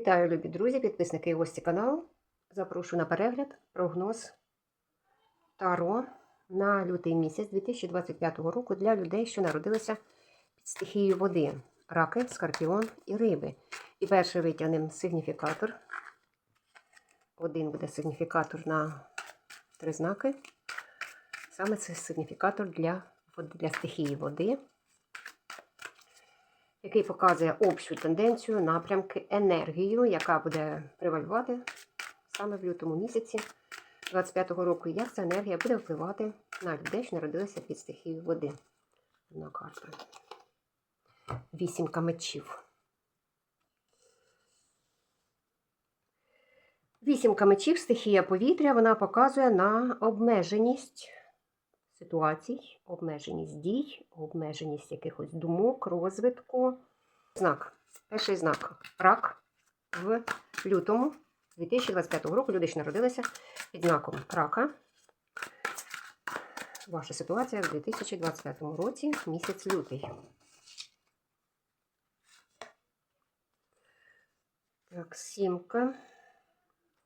Вітаю, любі друзі, підписники і гості каналу. Запрошую на перегляд прогноз Таро на лютий місяць 2025 року для людей, що народилися під стихією води, раки, скорпіон і риби. І перший витягнемо сигніфікатор. Один буде сигніфікатор на три знаки. Саме це сигніфікатор для, для стихії води який показує общу тенденцію, напрямки, енергію, яка буде превалювати саме в лютому місяці 25-го року. І як ця енергія буде впливати на людей, що народилися під стихією води. Одна карта. Вісімка мечів. Вісімка мечів, стихія повітря, вона показує на обмеженість ситуацій, обмеженість дій, обмеженість якихось думок, розвитку. Знак. Перший знак рак в лютому 2025 року. Люди, що народилися під знаком рака. Ваша ситуація в 2025 році, місяць лютий. Так, сімка,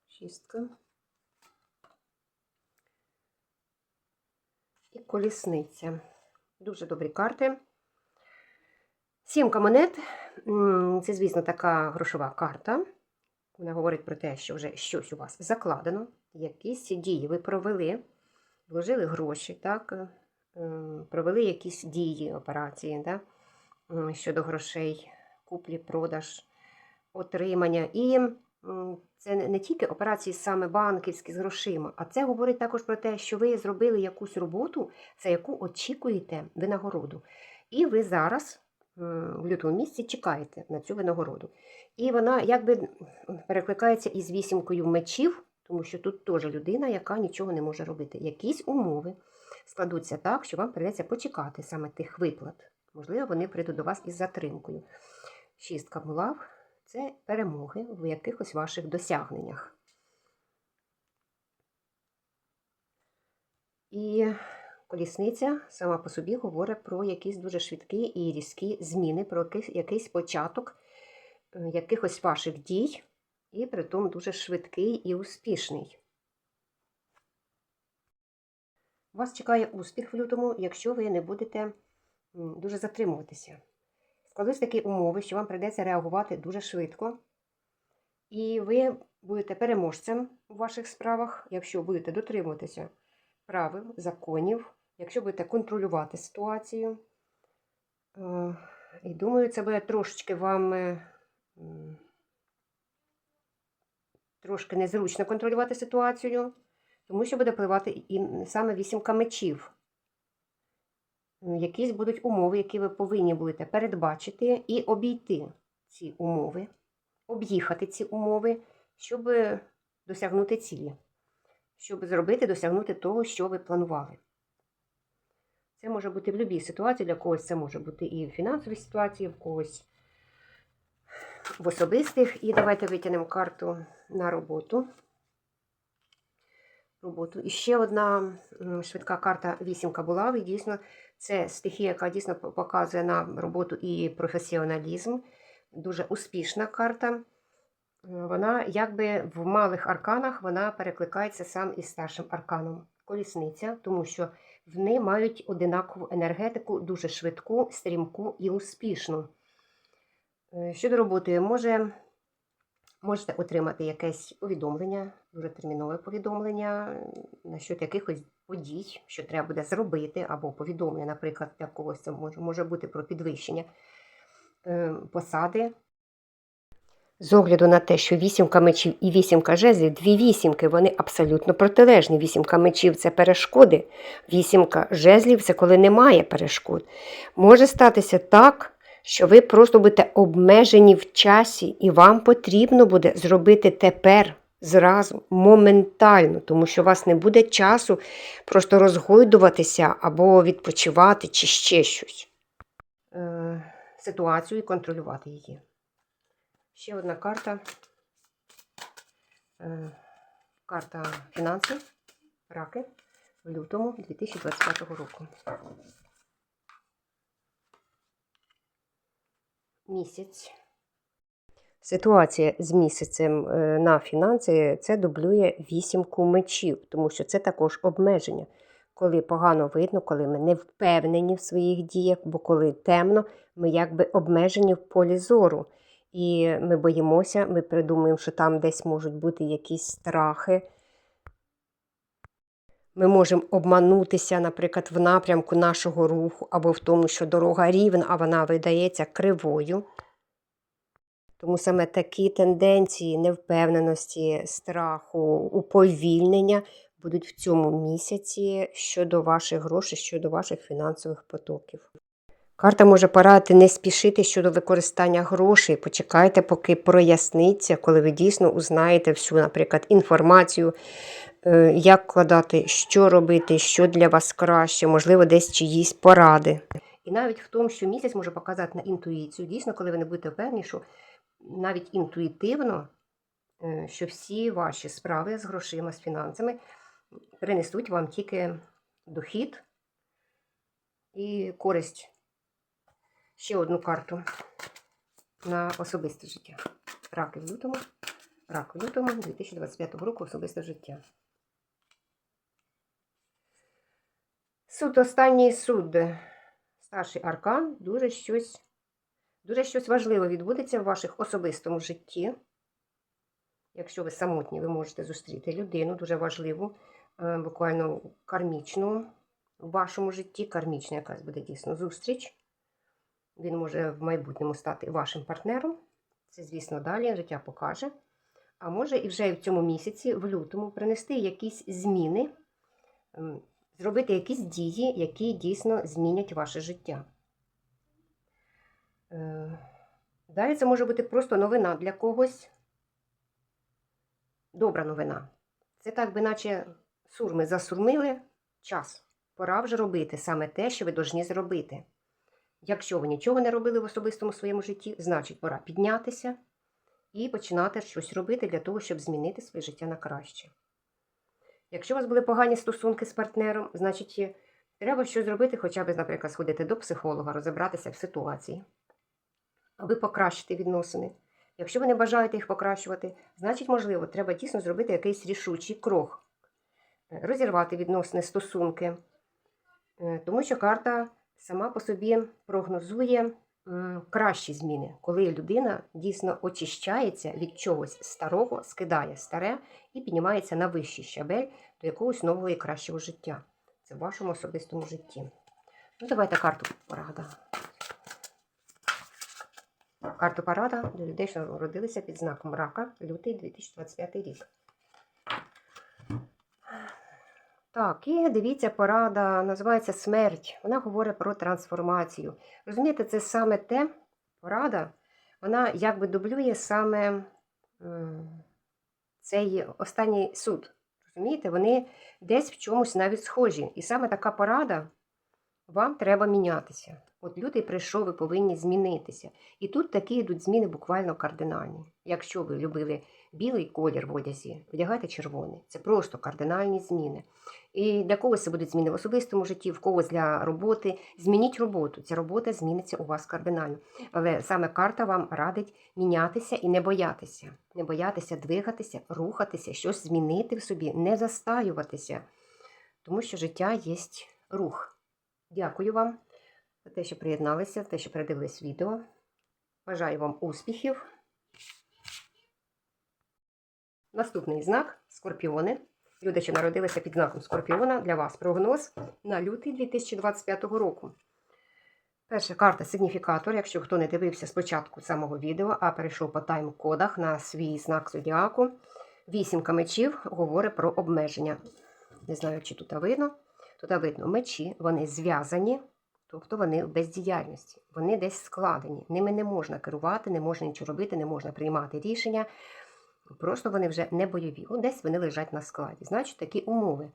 шістка. І колісниця. Дуже добрі карти. Сімка монет це, звісно, така грошова карта. Вона говорить про те, що вже щось у вас закладено, якісь дії ви провели, вложили гроші, так? ем, провели якісь дії, операції да? щодо грошей, куплі, продаж, отримання. І це не- тільки операції саме банківські з грошима, а це говорить також про те, що ви зробили якусь роботу, за яку очікуєте винагороду. І ви зараз м, в лютому місяці чекаєте на цю винагороду. І вона якби перекликається із вісімкою мечів, тому що тут теж людина, яка нічого не може робити. Якісь умови складуться так, що вам придеться почекати саме тих виплат. Можливо, вони прийдуть до вас із затримкою. Шістка булав це перемоги в якихось ваших досягненнях. І колісниця сама по собі говорить про якісь дуже швидкі і різкі зміни, про якийсь, початок е, якихось ваших дій, і при тому дуже швидкий і успішний. Вас чекає успіх в лютому, якщо ви не будете дуже затримуватися. Складуться такі умови, що вам прийдеться реагувати дуже швидко, і ви будете переможцем у ваших справах, якщо будете дотримуватися правил, законів, якщо будете контролювати ситуацію. Е, І думаю, це буде трошечки вам е, трошки незручно контролювати ситуацію, тому що буде впливати і саме вісімка мечів. Якісь будуть умови, які ви повинні будете передбачити і обійти ці умови, об'їхати ці умови, щоб досягнути цілі, щоб зробити, досягнути того, що ви планували. Це може бути в будь-якій ситуації, для когось це може бути і в фінансовій ситуації, в когось в особистих. І давайте витягнемо карту на роботу. Роботу. І ще одна швидка карта вісімка була. І дійсно, це стихія, яка дійсно показує на роботу і професіоналізм. Дуже успішна карта. Е, Вона якби в малих арканах вона перекликається сам із старшим арканом. Колісниця, тому що вони мають одинакову енергетику, дуже швидку, стрімку і успішну. Е, Щодо роботи, може, можете отримати якесь повідомлення, дуже термінове повідомлення насчет якихось подій, що треба буде зробити, або повідомлення, наприклад, для когось це може, може бути про підвищення е, посади. З огляду на те, що вісімка мечів і вісімка жезлів, дві вісімки, вони абсолютно протилежні. Вісімка мечів це перешкоди, вісімка жезлів це коли немає перешкод. Може статися так, що ви просто будете обмежені в часі, і вам потрібно буде зробити тепер, зразу, моментально, тому що у вас не буде часу просто розгойдуватися або відпочивати чи ще щось. Е, ситуацію і контролювати її. Ще одна карта. Е, карта фінансів, раки в лютому 2025 року. Місяць. Ситуація з місяцем е, на фінанси це дублює вісімку мечів, тому що це також обмеження. Коли погано видно, коли ми не впевнені в своїх діях, бо коли темно, ми якби обмежені в полі зору. І ми боїмося, ми придумуємо, що там десь можуть бути якісь страхи. Ми можемо обманутися, наприклад, в напрямку нашого руху або в тому, що дорога рівна, а вона видається кривою. Тому саме такі тенденції невпевненості, страху, уповільнення будуть в цьому місяці щодо ваших грошей, щодо ваших фінансових потоків. Карта може порадити не спішити щодо використання грошей. Почекайте, поки проясниться, коли ви дійсно узнаєте всю, наприклад, інформацію, як вкладати, що робити, що для вас краще, можливо, десь чиїсь поради. І навіть в тому, що місяць може показати на інтуїцію, дійсно, коли ви не будете впевнені, що навіть інтуїтивно, е, що всі ваші справи з грошима, з фінансами принесуть вам тільки дохід і користь. Ще одну карту на особисте життя. Раки в лютому. Рак в лютому 2025 року особисте життя. Суд, останній суд. Старший аркан дуже щось, дуже щось важливе відбудеться в ваших особистому житті. Якщо ви самотні, ви можете зустріти людину дуже важливу, е, буквально кармічну в вашому житті. Кармічна якась буде дійсно зустріч. Він може в майбутньому стати вашим партнером. Це, звісно, далі життя покаже. А може і вже в цьому місяці, в лютому, принести якісь зміни, зробити якісь дії, які дійсно змінять ваше життя. Е, Далі це може бути просто новина для когось. Добра новина. Це так би наче сурми засурмили час. Пора вже робити саме те, що ви повинні зробити. Якщо ви нічого не робили в особистому своєму житті, значить пора піднятися і починати щось робити для того, щоб змінити своє життя на краще. Якщо у вас були погані стосунки з партнером, значить треба щось зробити, хоча б, наприклад, сходити до психолога, розібратися в ситуації, аби покращити відносини. Якщо ви не бажаєте їх покращувати, значить, можливо, треба дійсно зробити якийсь рішучий крок, Е, розірвати відносини, стосунки. Е, Тому що карта сама по собі прогнозує кращі зміни, коли людина дійсно очищається від чогось старого, скидає старе і піднімається на вищий щабель до якогось нового і кращого життя. Це в вашому особистому житті. Ну, давайте карту порада. Карту порада для людей, що народилися під знаком рака, лютий 2025 рік. Так, і дивіться, порада називається смерть. Вона говорить про трансформацію. Розумієте, це саме те порада, вона якби дублює саме цей останній суд. Розумієте, вони десь в чомусь навіть схожі. І саме така порада вам треба мінятися. От лютий прийшов, ви повинні змінитися. І тут такі йдуть зміни буквально кардинальні. Якщо ви любили білий колір в одязі, вдягайте червоний. Це просто кардинальні зміни. І для когось це будуть зміни в особистому житті, в когось для роботи. Змініть роботу. Ця робота зміниться у вас кардинально. Але саме карта вам радить мінятися і не боятися. Не боятися двигатися, рухатися, щось змінити в собі, не застаюватися. Тому що життя є рух. Дякую вам за те, що приєдналися, за те, що передивились відео. Бажаю вам успіхів. Наступний знак скорпіони. Люди, що народилися під знаком скорпіона, для вас прогноз на лютий 2025 року. Перша карта сигніфікатор. Якщо хто не дивився спочатку самого відео, а перейшов по тайм-кодах на свій знак зодіаку, вісімка мечів говорить про обмеження. Не знаю, чи тут видно. Тут видно мечі, вони зв'язані, тобто вони в бездіяльності, вони десь складені. Ними не можна керувати, не можна нічого робити, не можна приймати рішення. Просто вони вже не бойові. От десь вони лежать на складі. Значить, такі умови.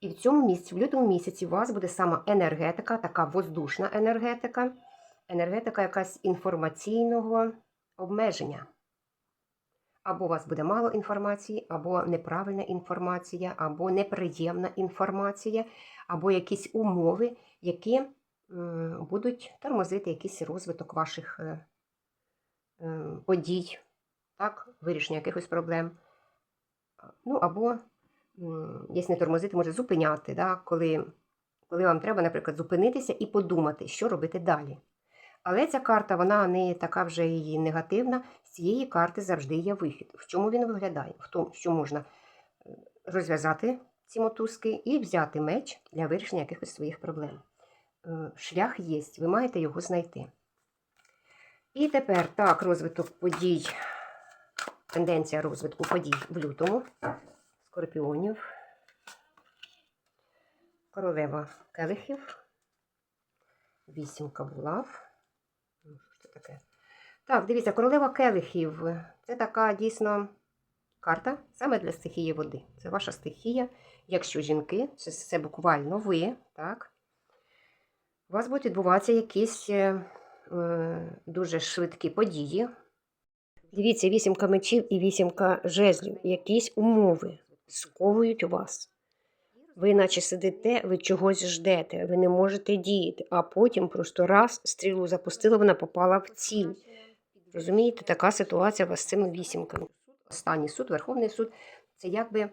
І в цьому місці, в лютому місяці, у вас буде сама енергетика, така воздушна енергетика, енергетика якась інформаційного обмеження. Або у вас буде мало інформації, або неправильна інформація, або неприємна інформація, або якісь умови, які будуть тормозити якийсь розвиток ваших е, е, подій, так, вирішення якихось проблем. Ну, або, якщо не тормозити, може зупиняти, да, коли, коли вам треба, наприклад, зупинитися і подумати, що робити далі. Але ця карта, вона не така вже і негативна. З цієї карти завжди є вихід. В чому він виглядає? В тому, що можна е, розв'язати ці мотузки і взяти меч для вирішення якихось своїх проблем. Е, Шлях є, ви маєте його знайти. І тепер так, розвиток подій, тенденція розвитку подій в лютому, скорпіонів, королева келихів, вісімка булав. Таке? Так, дивіться, королева келихів. Це така дійсно карта саме для стихії води. Це ваша стихія. Якщо жінки, це, це буквально ви, так? У вас будуть відбуватися якісь е, е, дуже швидкі події. Дивіться, вісімка мечів і вісімка жезлів. Якісь умови сковують у вас. Ви наче сидите, ви чогось ждете, ви не можете діяти, а потім просто раз стрілу запустили, вона попала в ціль. Розумієте, така ситуація у вас з цими вісімками. Останній суд, Верховний суд, це якби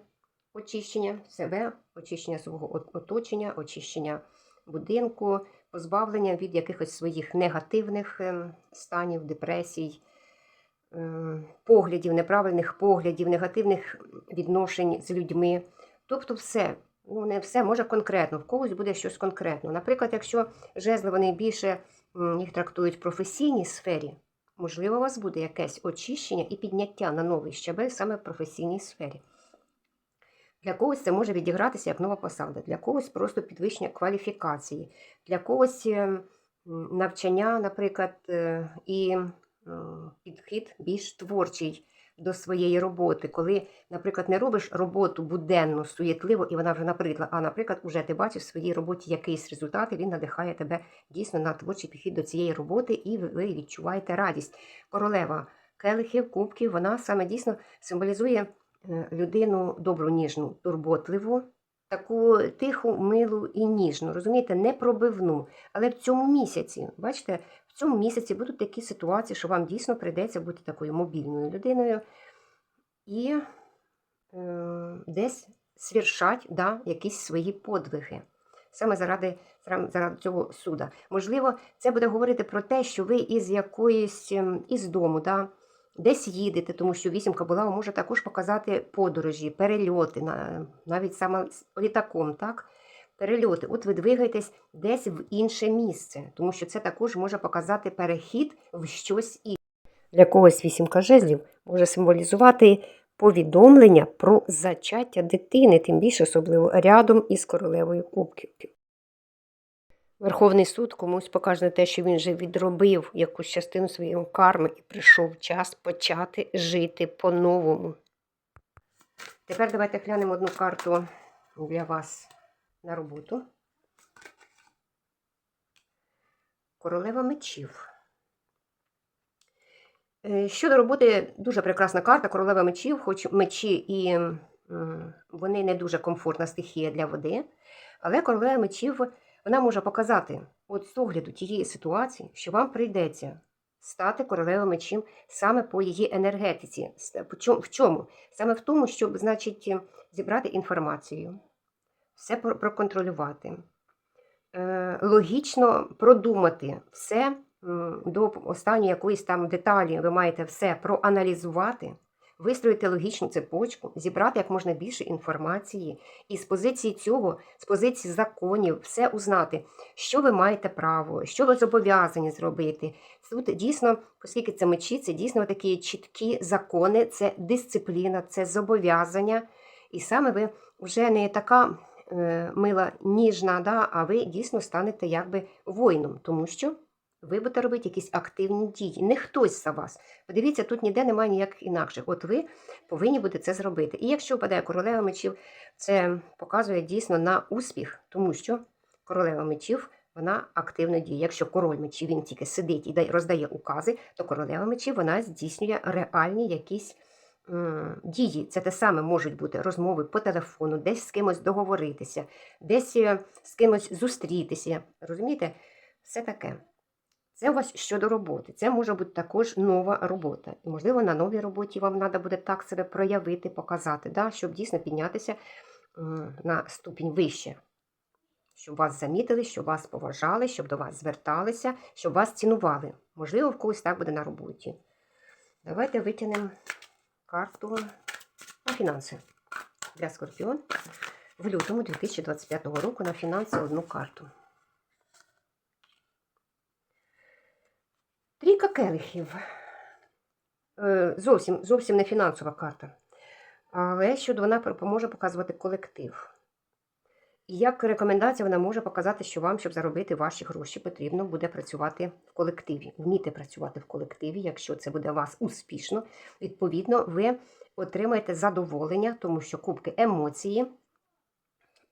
очищення себе, очищення свого оточення, очищення будинку, позбавлення від якихось своїх негативних ем, станів, депресій, ем, поглядів, неправильних поглядів, негативних відношень з людьми. Тобто все, ну не все, може конкретно, в когось буде щось конкретно. Наприклад, якщо жезли вони більше їх трактують в професійній сфері, можливо, у вас буде якесь очищення і підняття на новий щабель саме в професійній сфері. Для когось це може відігратися як нова посада, для когось просто підвищення кваліфікації, для когось е, навчання, наприклад, е, і підхід більш творчий до своєї роботи, коли, наприклад, не робиш роботу буденно, суєтливо, і вона вже наприклад, а наприклад, уже ти бачиш в своїй роботі якийсь результат, і він надихає тебе дійсно на творчий підхід до цієї роботи, і ви- відчуваєте радість. Королева келихів, кубків, вона саме дійсно символізує е, людину добру, ніжну, турботливу, таку тиху, милу і ніжну, розумієте, не пробивну. Але в цьому місяці, бачите, цьому місяці будуть такі ситуації, що вам дійсно прийдеться бути такою мобільною людиною і е, десь свершать да, якісь свої подвиги. Саме заради, заради цього суда. Можливо, це буде говорити про те, що ви із якоїсь ем, із дому, да, десь їдете, тому що вісімка була, може також показати подорожі, перельоти, на, навіть саме літаком, так? Перельоти. От ви двигаєтесь десь в інше місце, тому що це також може показати перехід в щось інше. Для когось вісімка жезлів може символізувати повідомлення про зачаття дитини, тим більше особливо рядом із королевою кубків. Верховний суд комусь покаже те, що він вже відробив якусь частину своєї карми і прийшов час почати жити по-новому. Тепер давайте глянемо одну карту для вас на роботу. Королева мечів. Е, Щодо роботи, дуже прекрасна карта, королева мечів, хоч мечі і вони не дуже комфортна стихія для води. Але королева мечів вона може показати от з огляду тієї ситуації, що вам прийдеться стати королевою мечів саме по її енергетиці. В чому? Саме в тому, щоб, значить, зібрати інформацію, все проконтролювати, е, логічно продумати все до останньої якоїсь там деталі. Ви маєте все проаналізувати, вистроїти логічну цепочку, зібрати як можна більше інформації, і з позиції цього, з позиції законів, все узнати, що ви маєте право, що ви зобов'язані зробити. Тут дійсно, оскільки це мечі, це дійсно такі чіткі закони, це дисципліна, це зобов'язання. І саме ви вже не така мила, ніжна, да, а ви дійсно станете якби воїном, тому що ви будете робити якісь активні дії, не хтось за вас. Подивіться, тут ніде немає ніяких інакших. От ви повинні будете це зробити. І якщо впадає королева мечів, це показує дійсно на успіх, тому що королева мечів вона активно діє. Якщо король мечів він тільки сидить і дає- роздає укази, то королева мечів вона здійснює реальні якісь дії. Це те саме можуть бути розмови по телефону, десь з кимось договоритися, десь е, з кимось зустрітися. Розумієте? Все таке. Це у вас щодо роботи. Це може бути також нова робота. І, можливо, на новій роботі вам треба буде так себе проявити, показати, да? щоб дійсно піднятися на ступінь вище. Щоб вас замітили, щоб вас поважали, щоб до вас зверталися, щоб вас цінували. Можливо, в когось так буде на роботі. Давайте витягнемо карту на фінанси для Скорпіон в лютому 2025 року на фінанси одну карту. Трійка келихів. Е, Зовсім, зовсім не фінансова карта. Але щодо вона допоможе показувати колектив. Як рекомендація, вона може показати, що вам, щоб заробити ваші гроші, потрібно буде працювати в колективі, вміти працювати в колективі. Якщо це буде вас успішно, відповідно, ви отримаєте задоволення, тому що кубки емоції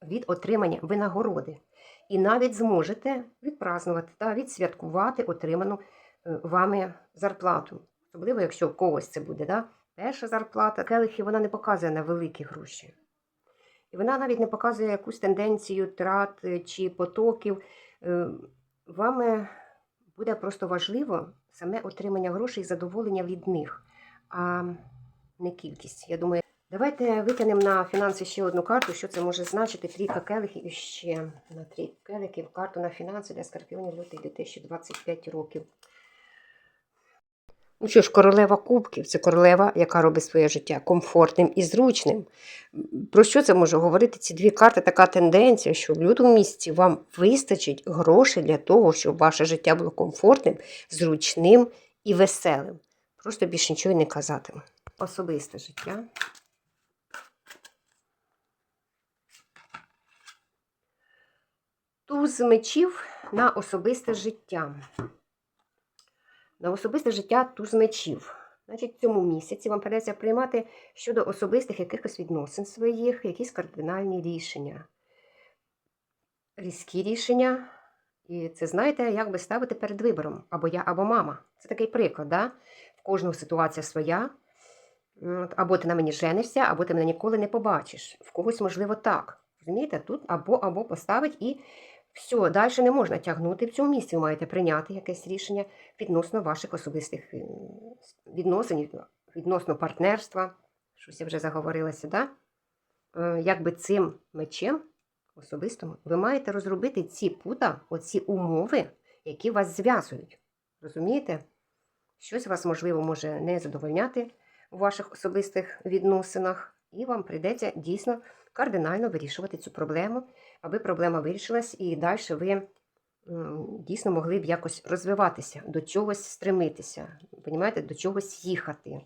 від отримання винагороди. І навіть зможете відпразнувати та відсвяткувати отриману е, вами зарплату. Особливо, якщо в когось це буде да? перша зарплата. Келихи вона не показує на великі гроші. І вона навіть не показує якусь тенденцію трат е, чи потоків. Е, Вам буде просто важливо саме отримання грошей і задоволення від них, а не кількість. Я думаю, давайте витягнемо на фінанси ще одну карту, що це може значити. Трійка келихів і ще на трійку келихів карту на фінанси для скорпіонів лютий 2025 років. Ну що ж, королева кубків це королева, яка робить своє життя комфортним і зручним. Про що це може говорити ці дві карти? Така тенденція, що в лютому місяці вам вистачить грошей для того, щоб ваше життя було комфортним, зручним і веселим. Просто більше нічого не казатиму. Особисте життя. Туз мечів на особисте життя. На особисте життя туз мечів. Значить, в цьому місяці вам придеться приймати щодо особистих якихось відносин своїх, якісь кардинальні рішення. Різкі рішення. І це, знаєте, як би ставити перед вибором або я, або мама. Це такий приклад, да? в кожного ситуація своя. Або ти на мені женишся, або ти мене ніколи не побачиш. В когось, можливо, так. Розумієте, тут або або поставить і все, далі не можна тягнути. В цьому місці ви маєте прийняти якесь рішення відносно ваших особистих відносин, відносно партнерства. Щось я вже заговорилася, да? Е, Якби цим мечем особистому ви маєте розробити ці пута, оці умови, які вас зв'язують. Розумієте? Щось вас, можливо, може не задовольняти у ваших особистих відносинах, і вам прийдеться дійсно кардинально вирішувати цю проблему, аби проблема вирішилась, і далі ви дійсно могли б якось розвиватися, до чогось стремитися, понімаєте, до чогось їхати,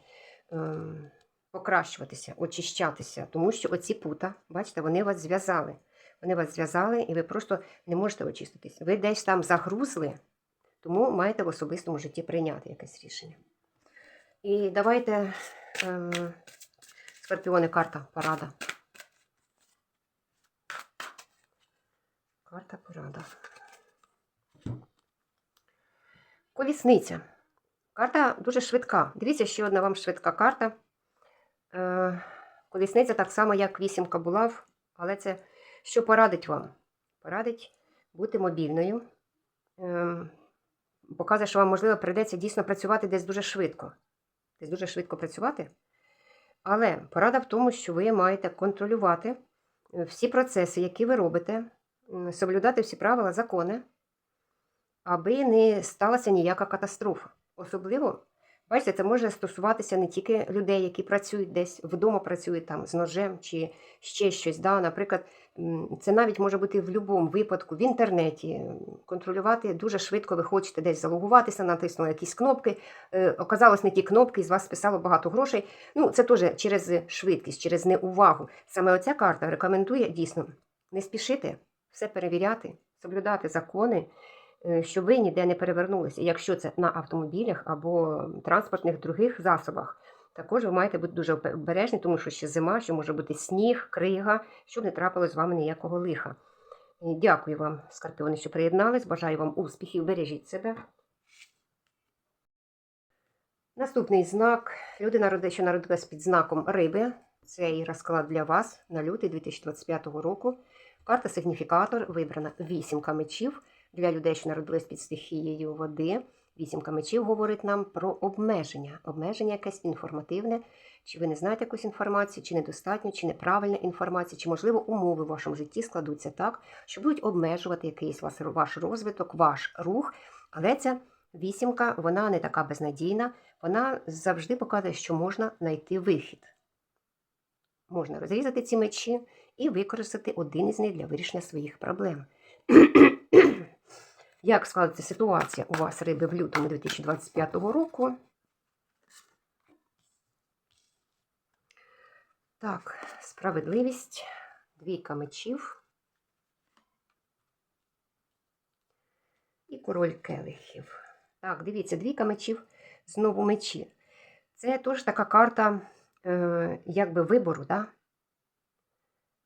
ем, покращуватися, очищатися. Тому що оці пута, бачите, вони вас зв'язали. Вони вас зв'язали, і ви просто не можете очиститися. Ви десь там загрузли, тому маєте в особистому житті прийняти якесь рішення. І давайте ем, скорпіони карта порада. Карта порада. Колісниця. Карта дуже швидка. Дивіться, ще одна вам швидка карта. Е, колісниця так само, як вісімка булав, але це що порадить вам? Порадить бути мобільною. Е, показує, що вам, можливо, прийдеться дійсно працювати десь дуже швидко. Десь дуже швидко працювати. Але порада в тому, що ви маєте контролювати е, всі процеси, які ви робите, соблюдати всі правила, закони, аби не сталася ніяка катастрофа. Особливо, бачите, це може стосуватися не тільки людей, які працюють десь вдома, працюють там з ножем чи ще щось. Да? Наприклад, це навіть може бути в будь-якому випадку в інтернеті. Контролювати дуже швидко ви хочете десь залогуватися, натиснули якісь кнопки. Е, оказалось не ті кнопки, і з вас списало багато грошей. Ну, це теж через швидкість, через неувагу. Саме оця карта рекомендує дійсно не спішити, все перевіряти, соблюдати закони, е, щоб ви ніде не перевернулися. Якщо це на автомобілях або транспортних других засобах, також ви маєте бути дуже обережні, тому що ще зима, що може бути сніг, крига, щоб не трапилось з вами ніякого лиха. Дякую вам, скорпіони, що приєднались. Бажаю вам успіхів, бережіть себе. Наступний знак. Людина, що народилась під знаком риби. Цей розклад для вас на лютий 2025 року. Карта сигніфікатор вибрана вісімка мечів. для людей, що народились під стихією води. Вісімка мечів говорить нам про обмеження. Обмеження якесь інформативне. Чи ви не знаєте якусь інформацію, чи недостатньо, чи неправильна інформація, чи, можливо, умови в вашому житті складуться так, що будуть обмежувати якийсь ваш розвиток, ваш рух. Але ця вісімка, вона не така безнадійна, вона завжди показує, що можна знайти вихід. Можна розрізати ці мечі і використати один із них для вирішення своїх проблем. Як складеться ситуація у вас, риби, в лютому 2025 року? Так, справедливість, двійка мечів і король келихів. Так, дивіться, двійка мечів, знову мечі. Це теж така карта е, якби вибору, да?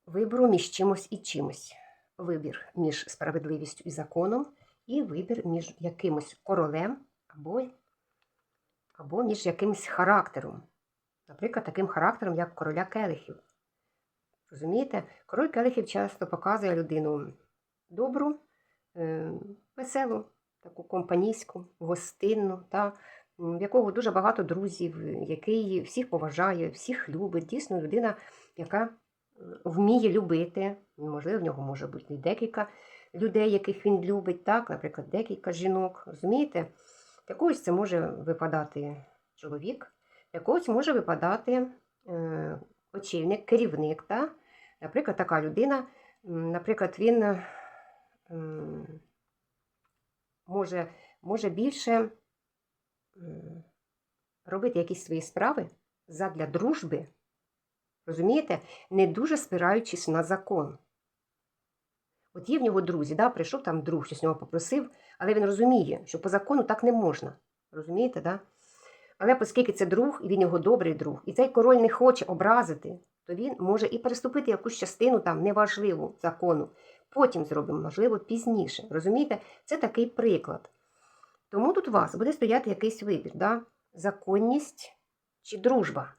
вибору між чимось і чимось. Вибір між справедливістю і законом, і вибір між якимось королем або, або між якимось характером. Наприклад, таким характером, як короля келихів. Розумієте? Король келихів часто показує людину добру, е, веселу, таку компанійську, гостинну, та, в якого дуже багато друзів, який всіх поважає, всіх любить. Дійсно, людина, яка вміє любити. Можливо, в нього може бути декілька людей, яких він любить, так, наприклад, декілька жінок. Розумієте? Для це може випадати чоловік, для когось може випадати е, очільник, керівник. Так? Наприклад, така людина, наприклад, він може, може більше робити якісь свої справи задля дружби. Розумієте, не дуже спираючись на закон. От є в нього друзі, да? прийшов там друг, щось нього попросив, але він розуміє, що по закону так не можна. Розумієте, да? Але оскільки це друг, і він його добрий друг, і цей король не хоче образити, то він може і переступити якусь частину там неважливу закону. Потім зробимо, можливо, пізніше. Розумієте, це такий приклад. Тому тут у вас буде стояти якийсь вибір, да? законність чи дружба.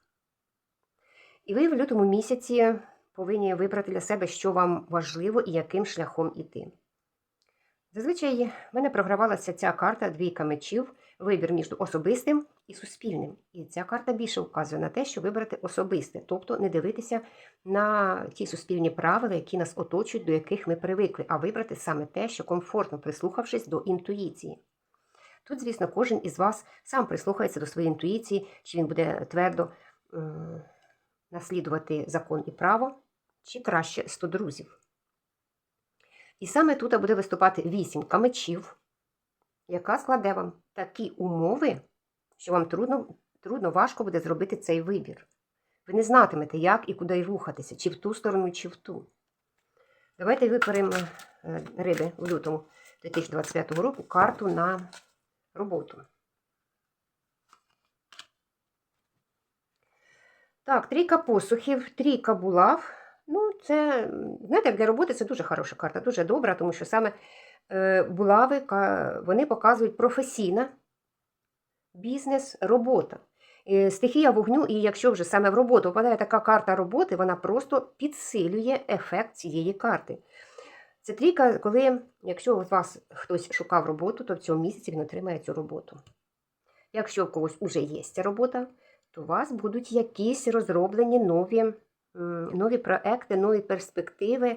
І ви в лютому місяці повинні вибрати для себе, що вам важливо і яким шляхом іти. Зазвичай в мене програвалася ця карта двійка мечів, вибір між особистим і суспільним. І ця карта більше вказує на те, що вибрати особисте, тобто не дивитися на ті суспільні правила, які нас оточують, до яких ми привикли, а вибрати саме те, що комфортно прислухавшись до інтуїції. Тут, звісно, кожен із вас сам прислухається до своєї інтуїції, чи він буде твердо наслідувати закон і право, чи краще 100 друзів. І саме тут буде виступати вісімка мечів, яка складе вам такі умови, що вам трудно, трудно важко буде зробити цей вибір. Ви не знатимете, як і куди рухатися, чи в ту сторону, чи в ту. Давайте виберемо е, риби в лютому 2025 року карту на роботу. Так, трійка посухів, трійка булав. Ну, це, знаєте, для роботи це дуже хороша карта, дуже добра, тому що саме е, булави вони показують професійна бізнес, робота. Е, стихія вогню, і якщо вже саме в роботу впадає така карта роботи, вона просто підсилює ефект цієї карти. Це трійка, коли, якщо у вас хтось шукав роботу, то в цьому місяці він отримає цю роботу. Якщо в когось вже є ця робота, то у вас будуть якісь розроблені нові нові проекти, нові перспективи,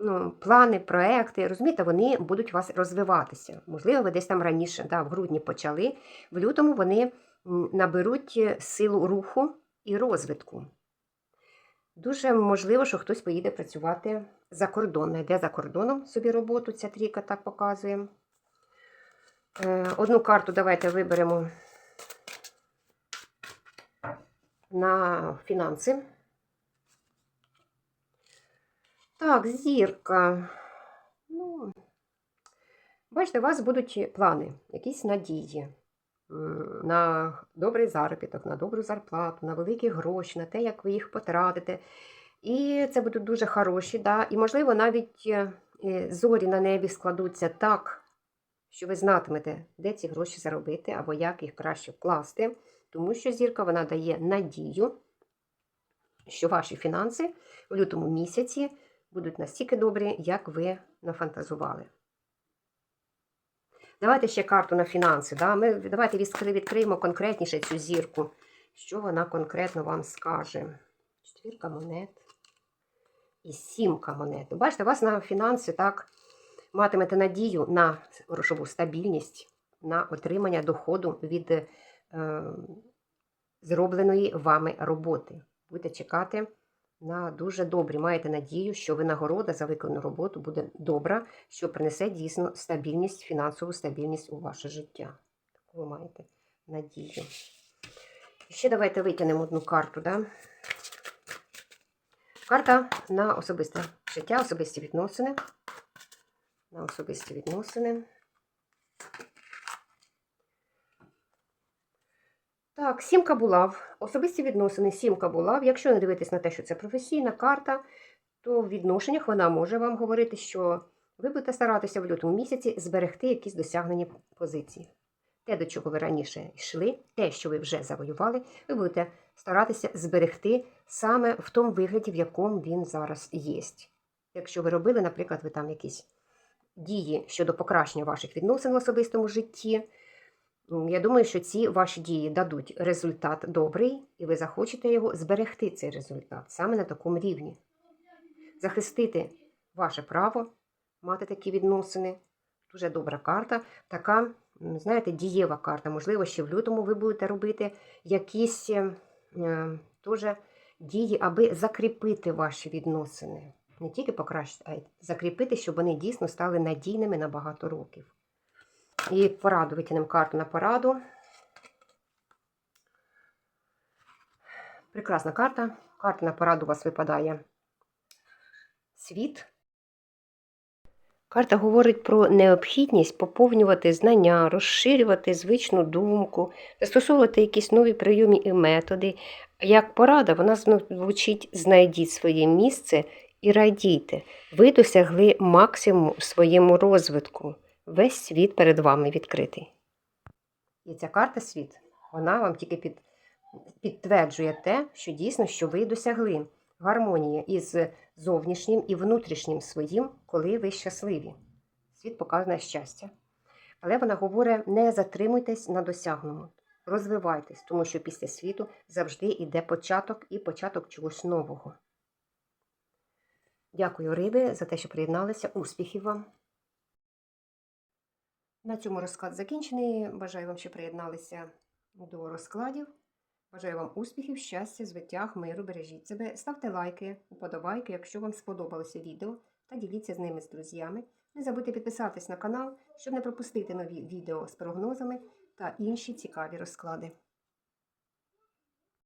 ну, плани, проекти. Розумієте, вони будуть у вас розвиватися. Можливо, ви десь там раніше, да, в грудні почали, в лютому вони наберуть силу руху і розвитку. Дуже можливо, що хтось поїде працювати за кордон, знайде за кордоном собі роботу, ця трійка так показує. Е, одну карту давайте виберемо на фінанси. Так, зірка. Ну, Бачите, у вас будуть плани, якісь надії на добрий заробіток, на добру зарплату, на великі гроші, на те, як ви їх потратите. І це будуть дуже хороші. да? І, можливо, навіть е, зорі на небі складуться так, що ви знатимете, де ці гроші заробити або як їх краще вкласти. Тому що зірка вона дає надію, що ваші фінанси в лютому місяці будуть настільки добрі, як ви нафантазували. Давайте ще карту на фінанси. Да? Ми, давайте відкри- відкриємо конкретніше цю зірку. Що вона конкретно вам скаже? Четвірка монет і сімка монет. Бачите, у вас на фінанси так матимете надію на грошову стабільність, на отримання доходу від е, зробленої вами роботи. Будете чекати на дуже добрі. Маєте надію, що винагорода за виконану роботу буде добра, що принесе дійсно стабільність, фінансову стабільність у ваше життя. Таку ви маєте надію. І Ще давайте витягнемо одну карту. Да? Карта на особисте життя, особисті відносини. На особисті відносини. Так, сімка булав. Особисті відносини, сімка булав. Якщо не дивитись на те, що це професійна карта, то в відношеннях вона може вам говорити, що ви будете старатися в лютому місяці зберегти якісь досягнені позиції. Те, до чого ви раніше йшли, те, що ви вже завоювали, ви будете старатися зберегти саме в тому вигляді, в якому він зараз є. Якщо ви робили, наприклад, ви там якісь дії щодо покращення ваших відносин в особистому житті, я думаю, що ці ваші дії дадуть результат добрий, і ви захочете його зберегти, цей результат, саме на такому рівні. Захистити ваше право мати такі відносини. Дуже добра карта, така, знаєте, дієва карта. Можливо, ще в лютому ви будете робити якісь е, е, теж дії, аби закріпити ваші відносини. Не тільки покращити, а й закріпити, щоб вони дійсно стали надійними на багато років. І пораду витягнемо карту на пораду. Прекрасна карта. Карта на пораду у вас випадає світ. Карта говорить про необхідність поповнювати знання, розширювати звичну думку, застосовувати якісь нові прийоми і методи. Як порада, вона звучить знайдіть своє місце і радійте. Ви досягли максимуму в своєму розвитку. Весь світ перед вами відкритий. І ця карта світ, вона вам тільки під, підтверджує те, що дійсно, що ви досягли гармонії із зовнішнім і внутрішнім своїм, коли ви щасливі. Світ показує щастя. Але вона говорить: не затримуйтесь на досягному, розвивайтесь, тому що після світу завжди йде початок і початок чогось нового. Дякую, риби, за те, що приєдналися. Успіхів вам! На цьому розклад закінчений. Бажаю вам, що приєдналися до розкладів. Бажаю вам успіхів, щастя, звитяг, миру, бережіть себе. Ставте лайки, уподобайки, якщо вам сподобалося відео, та діліться з ними з друзями. Не забудьте підписатись на канал, щоб не пропустити нові відео з прогнозами та інші цікаві розклади.